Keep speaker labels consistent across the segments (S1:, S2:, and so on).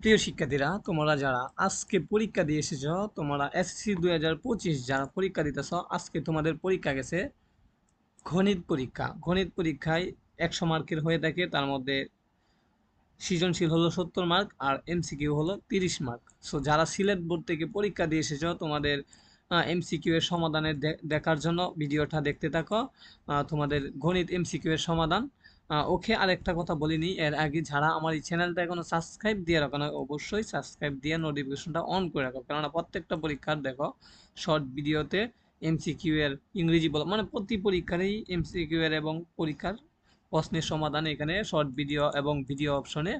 S1: প্রিয় শিক্ষার্থীরা, তোমরা যারা আজকে পরীক্ষা দিয়ে এসেছ, তোমরা এসএসসি দুই হাজার পঁচিশ যারা পরীক্ষা দিতেছ, আজকে তোমাদের পরীক্ষা গেছে গণিত পরীক্ষা। গণিত পরীক্ষায় একশো মার্কের হয়ে থাকে, তার মধ্যে সৃজনশীল হলো সত্তর মার্ক আর এমসিকিউ হলো তিরিশ মার্ক। সো যারা সিলেট বোর্ড থেকে পরীক্ষা দিয়ে এসেছ, তোমাদের এমসিকিউ এর সমাধানের দেখার জন্য ভিডিওটা দেখতে থাকো। তোমাদের গণিত এমসিকিউ এর সমাধান। ওকে আরেকটা কথা বলিনি। এর আগে যারা আমার এই চ্যানেলটা এখনও সাবস্ক্রাইব দিয়ে রাখো না, অবশ্যই সাবস্ক্রাইব দিয়ে নোটিফিকেশনটা অন করে রাখো। কেননা প্রত্যেকটা পরীক্ষার, দেখো শর্ট ভিডিওতে এমসিকিউ এর ইংরেজি বলো মানে প্রতি পরীক্ষারই এমসিকিউ এর এবং পরীক্ষার প্রশ্নের সমাধান এখানে শর্ট ভিডিও এবং ভিডিও অপশনে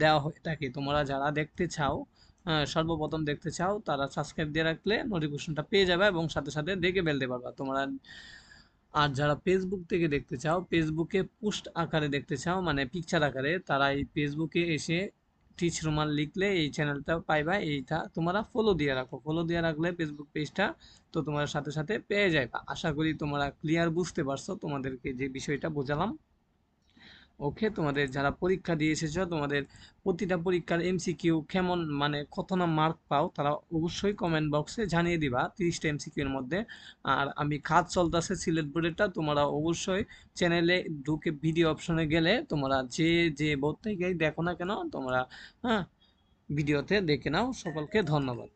S1: দেওয়া হয়ে থাকে। তোমরা যারা দেখতে চাও সর্বপ্রথম দেখতে চাও, তারা সাবস্ক্রাইব দিয়ে রাখলে নোটিফিকেশনটা পেয়ে যাবে এবং সাথে সাথে দেখে ফেলতে পারবা। তোমরা আর যারা ফেসবুক থেকে দেখতে চাও ফেসবুকে পোস্ট আকারে দেখতে চাও মানে পিকচার আকারে, তারা এই ফেসবুকে এসে টিচ রুমাল লিখলে এই চ্যানেলটা পাইবা, এইটা তোমরা ফলো দিয়ে রাখো। ফলো দিয়ে রাখলে ফেসবুক পেজটা তো তোমার সাথে সাথে পেয়ে যাইবা। আশা করি তোমরা ক্লিয়ার বুঝতে পারছ, তোমাদেরকে যে বিষয়টা বোঝালাম। ওকে তোমাদের যারা পরীক্ষা দিয়ে এসেছ তোমাদের প্রতিটা পরীক্ষার এমসিকিউ কেমন মানে কত না মার্ক পাও, তারা অবশ্যই কমেন্ট বক্সে জানিয়ে দিবা তিরিশটা এমসিকিউ এর মধ্যে। আর আমি খাত চলতেছে সিলেট বোর্ডেরটা তোমরা অবশ্যই চ্যানেলে ঢুকে ভিডিও অপশনে গেলে তোমরা যে যে বোর্ড থেকেই দেখো না কেন, তোমরা হ্যাঁ ভিডিওতে দেখে নাও। সকলকে ধন্যবাদ।